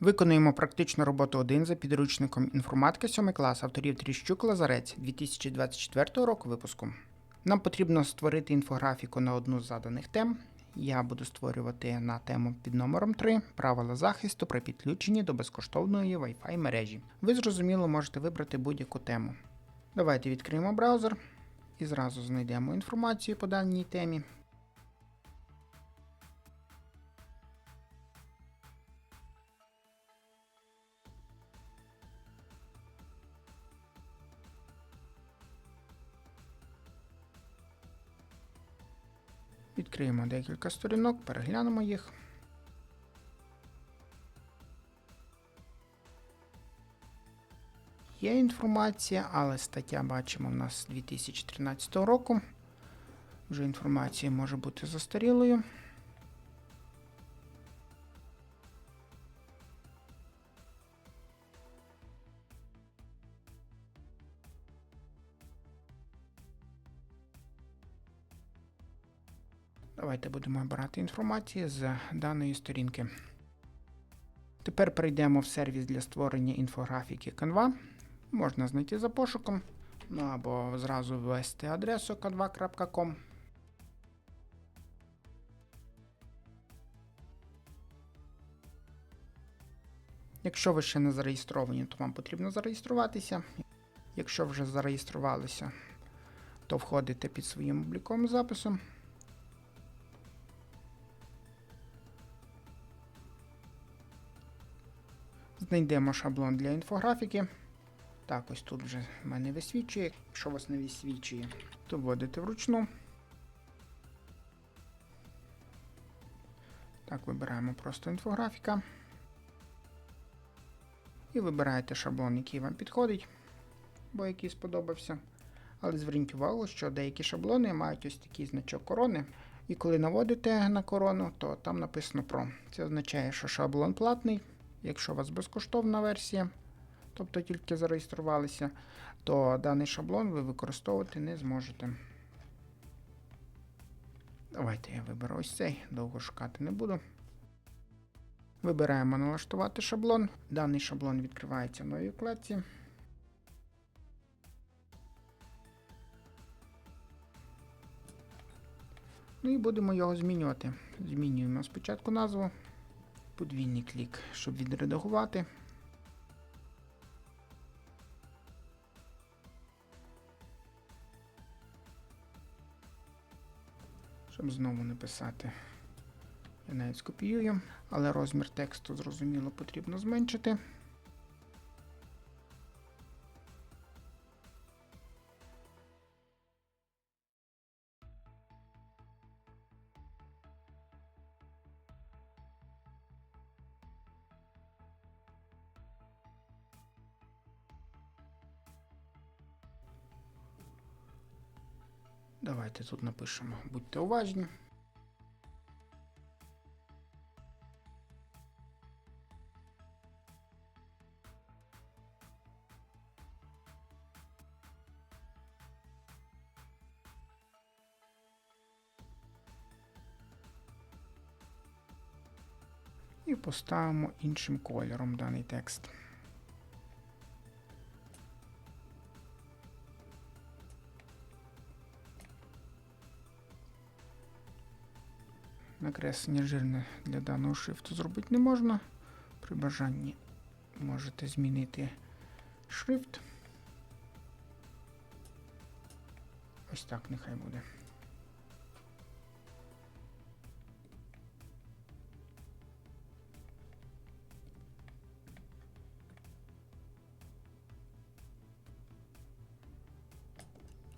Виконуємо практичну роботу 1 за підручником інформатики 7 клас авторів Тріщук Лазарець 2024 року випуску. Нам потрібно створити інфографіку на одну з заданих тем. Я буду створювати на тему під номером 3 правила захисту при підключенні до безкоштовної Wi-Fi мережі. Ви зрозуміло можете вибрати будь-яку тему. Давайте відкриємо браузер і зразу знайдемо інформацію по даній темі. Відкриємо декілька сторінок, переглянемо їх. Є інформація, але стаття бачимо в нас 2013 року. Вже інформація може бути застарілою. Давайте будемо брати інформацію з даної сторінки. Тепер перейдемо в сервіс для створення інфографіки Canva. Можна знайти за пошуком, ну або зразу ввести адресу canva.com. Якщо ви ще не зареєстровані, то вам потрібно зареєструватися. Якщо вже зареєструвалися, то входите під своїм обліковим записом. Знайдемо шаблон для інфографіки. Так, ось тут вже в мене висвічує. Якщо вас не висвічує, то вводите вручну. Так, вибираємо просто інфографіка. І вибираєте шаблон, який вам підходить, бо який сподобався. Але зверніть увагу, що деякі шаблони мають ось такий значок корони. І коли наводите на корону, то там написано Pro. Це означає, що шаблон платний. Якщо у вас безкоштовна версія, тобто тільки зареєструвалися, то даний шаблон ви використовувати не зможете. Давайте я виберу ось цей, довго шукати не буду. Вибираємо налаштувати шаблон. Даний шаблон відкривається в новій вкладці. Ну і будемо його змінювати. Змінюємо спочатку назву подвійний клік, щоб відредагувати. Щоб знову не писати, я навіть скопіюю, але розмір тексту зрозуміло потрібно зменшити. Давайте тут напишемо будьте уважні. І поставимо іншим кольором даний текст. Накреслення жирне для даного шрифту зробити не можна. При бажанні можете змінити шрифт. Ось так нехай буде.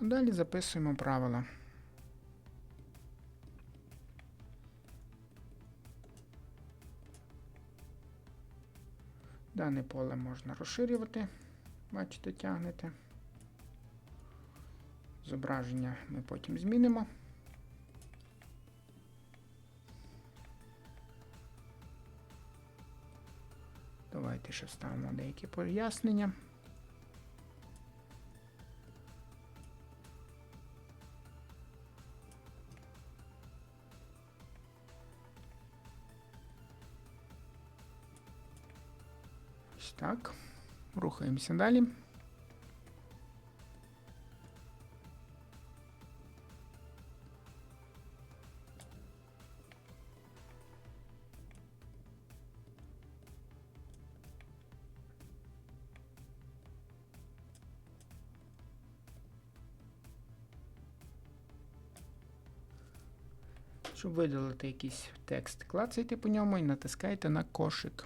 А далі записуємо правила. Дане поле можна розширювати, бачите, тягнете. Зображення ми потім змінимо. Давайте ще вставимо деякі пояснення. Так. Рухаємося далі. Щоб видалити якийсь текст, клацайте по ньому і натискайте на кошик.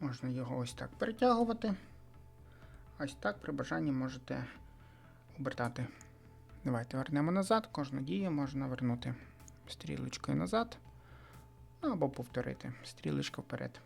Можна його ось так перетягувати. Ось так при бажанні можете обертати. Давайте вернемо назад. Кожну дію можна вернути стрілочкою назад. Ну, або повторити стрілочка вперед.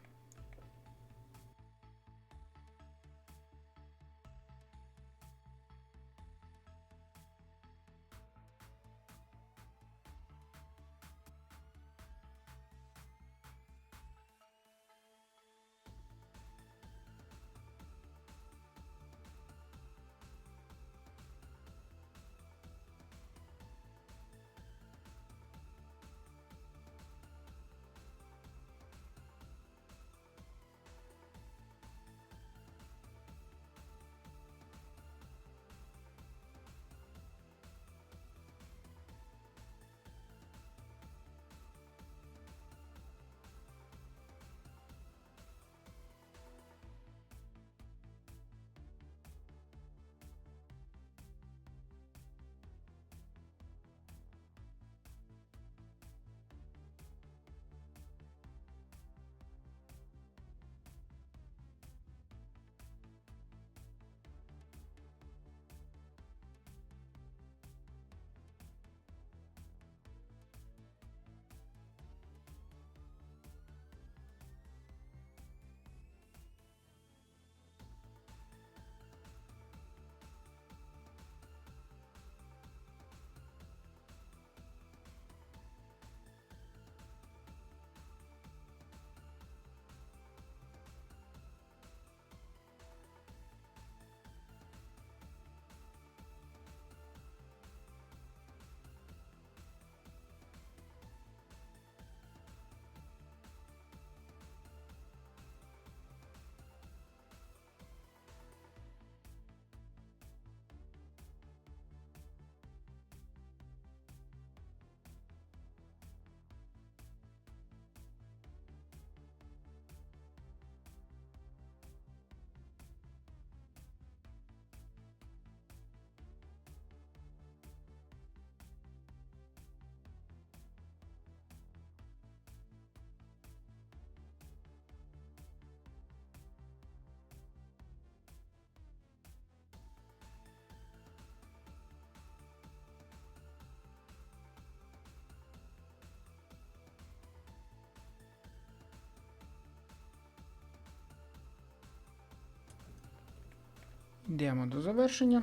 Йдемо до завершення.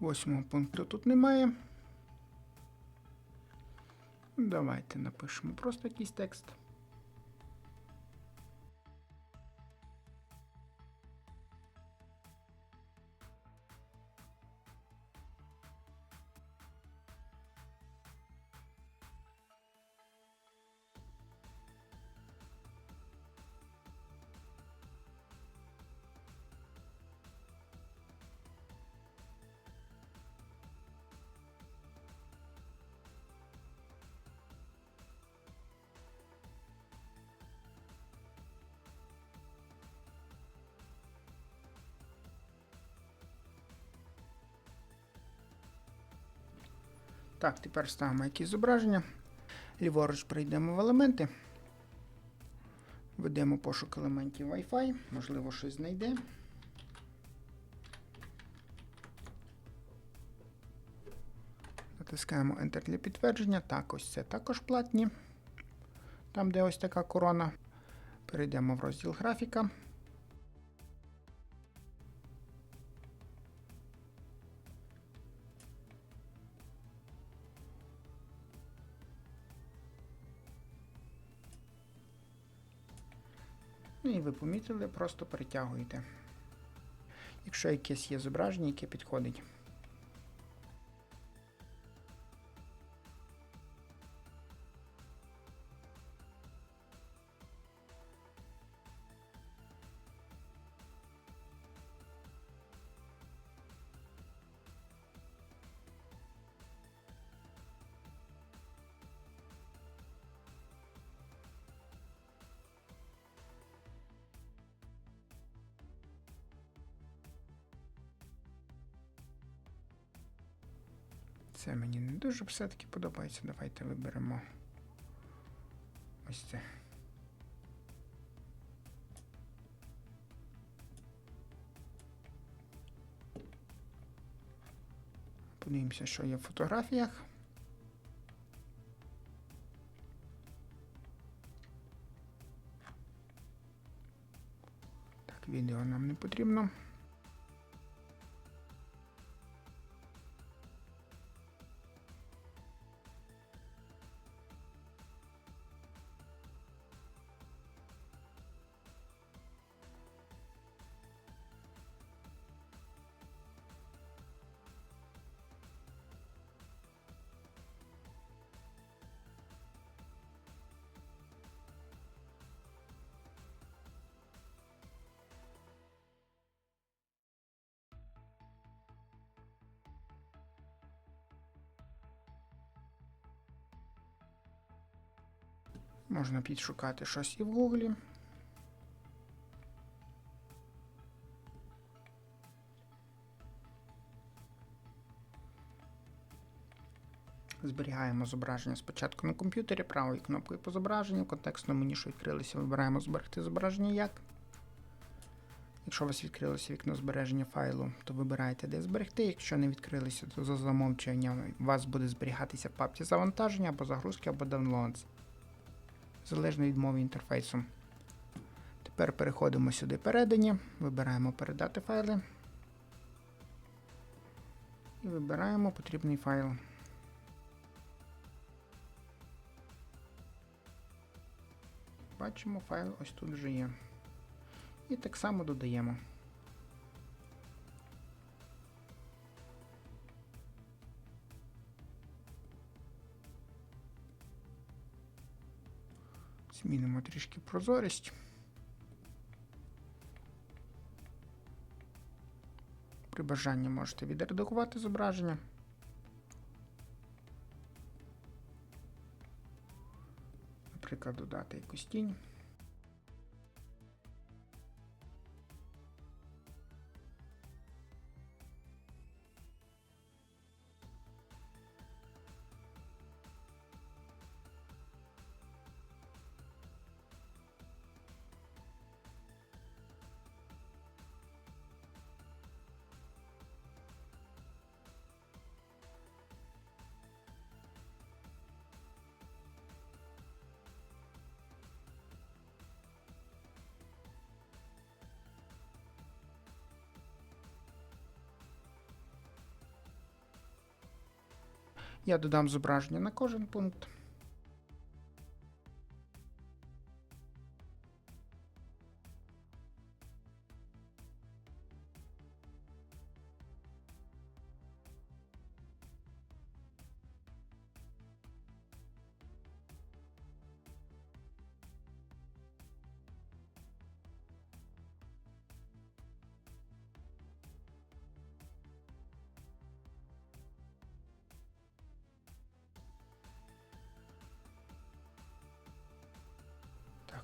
Восьмого пункту тут немає. Давайте напишемо просто якийсь текст. Так, тепер ставимо якісь зображення. Ліворуч прийдемо в елементи. Ведемо пошук елементів Wi-Fi, можливо, щось знайде. Натискаємо Enter для підтвердження. Так, ось це також платні. Там, де ось така корона. Перейдемо в розділ графіка. І ви помітили, просто перетягуєте. Якщо якесь є зображення, яке підходить. Це мені не дуже все-таки подобається. Давайте виберемо ось це. Подивимося, що є в фотографіях. Так, відео нам не потрібно. Можна підшукати щось і в Гуглі. Зберігаємо зображення спочатку на комп'ютері, правою кнопкою по зображенню, в контекстному меню, що відкрилося, вибираємо зберегти зображення як. Якщо у вас відкрилося вікно збереження файлу, то вибираєте, де зберегти. Якщо не відкрилося, то за замовчуванням у вас буде зберігатися в папці завантаження або загрузки, або downloads залежно від мови інтерфейсу. Тепер переходимо сюди передані, вибираємо передати файли і вибираємо потрібний файл. Бачимо, файл ось тут вже є. І так само додаємо. Змінимо трішки прозорість. При бажанні можете відредагувати зображення. Наприклад, додати якусь тінь. Я додам зображення на кожен пункт.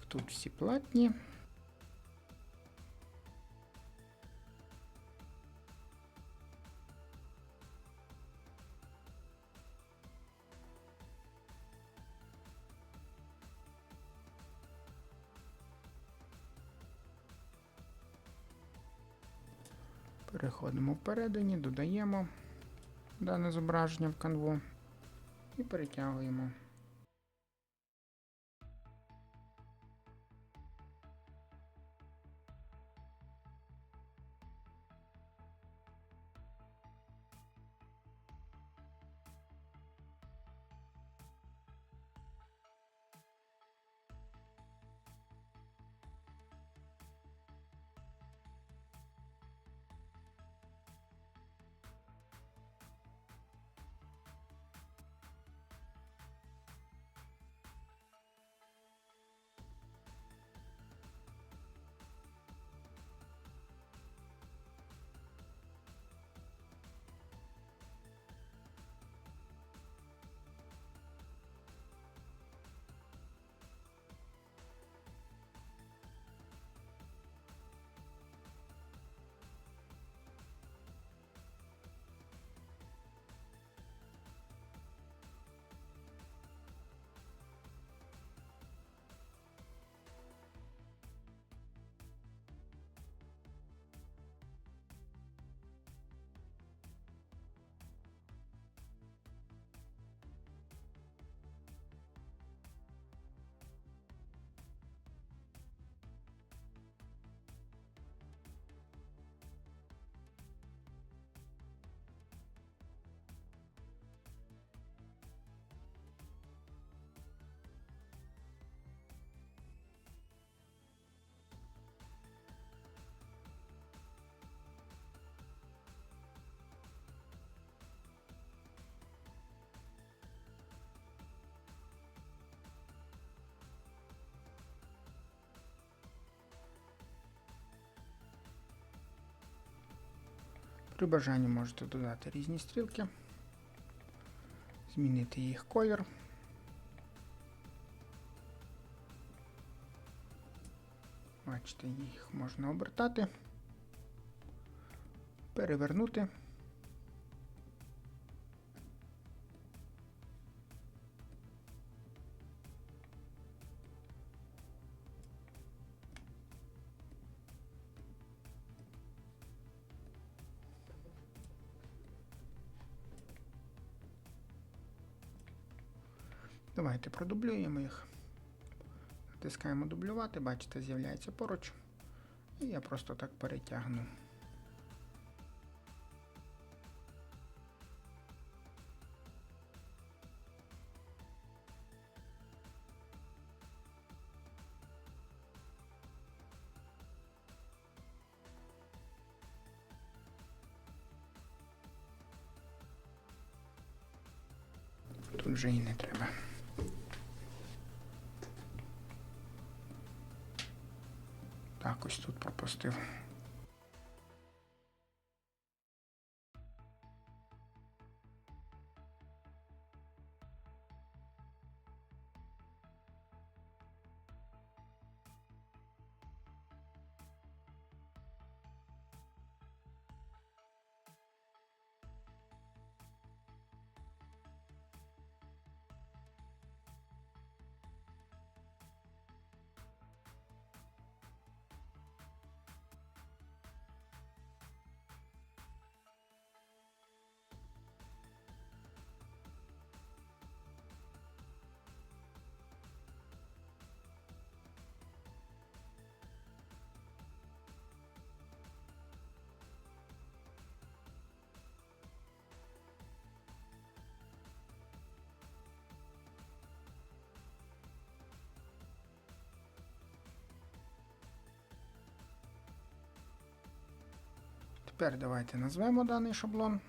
Тут всі платні. Переходимо впередині, додаємо дане зображення в канву і перетягуємо. При бажанні можете додати різні стрілки, змінити їх колір. Бачите, їх можна обертати, перевернути. Давайте продублюємо їх. Натискаємо дублювати, бачите, з'являється поруч. І я просто так перетягну. Тут вже і не треба. пропустив. Тепер давайте назвемо даний шаблон.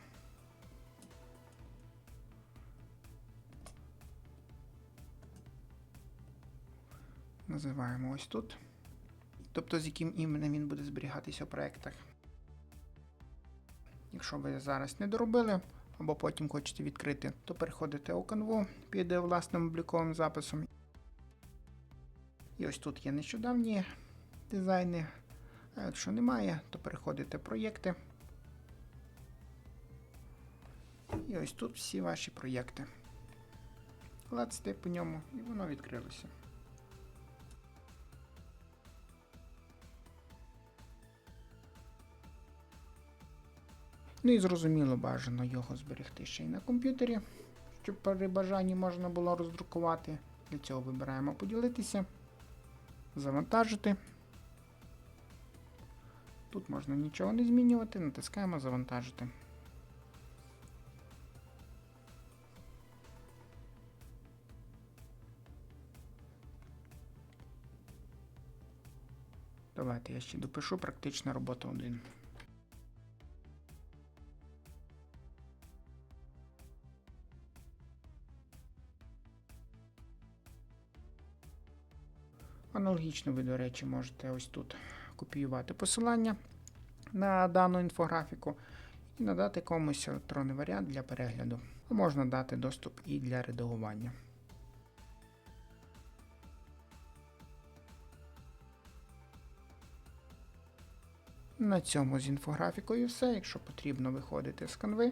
Називаємо ось тут. Тобто з яким іменем він буде зберігатися в проєктах. Якщо ви зараз не доробили, або потім хочете відкрити, то переходите у канву під власним обліковим записом. І ось тут є нещодавні дизайни. А якщо немає, то переходите проєкти. І ось тут всі ваші проєкти. Клацайте по ньому і воно відкрилося. Ну і зрозуміло, бажано його зберегти ще й на комп'ютері, щоб при бажанні можна було роздрукувати. Для цього вибираємо поділитися, завантажити. Тут можна нічого не змінювати, натискаємо завантажити. Давайте я ще допишу практична робота 1. Аналогічно ви, до речі, можете ось тут копіювати посилання на дану інфографіку і надати комусь електронний варіант для перегляду. Можна дати доступ і для редагування. На цьому з інфографікою все. Якщо потрібно виходити з канви.